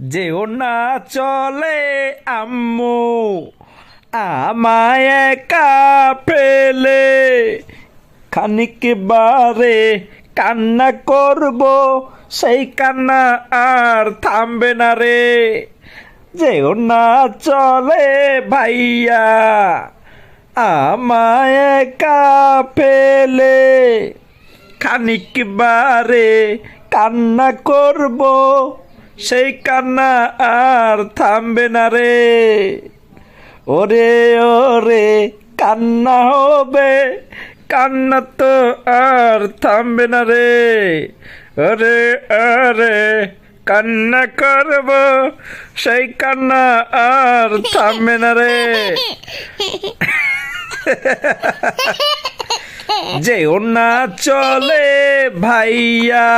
যেও না চলে, আম্মু। আমায় একা ফেলে। খানিক বারে কান্না করব, সেই কান্না আর থামবে না রে। যেও না চলে ভাইয়া, আমায় একা ফেলে। খানিক বারে কান্না করব সেই কান্না আর থামবে না রে। ওরে ওরে, কান্না হবে, কান্না তো আর থামবে না রে। ওরে ওরে, কান্না করব, সেই কান্না আর থামবে না রে। যে না চলে ভাইয়া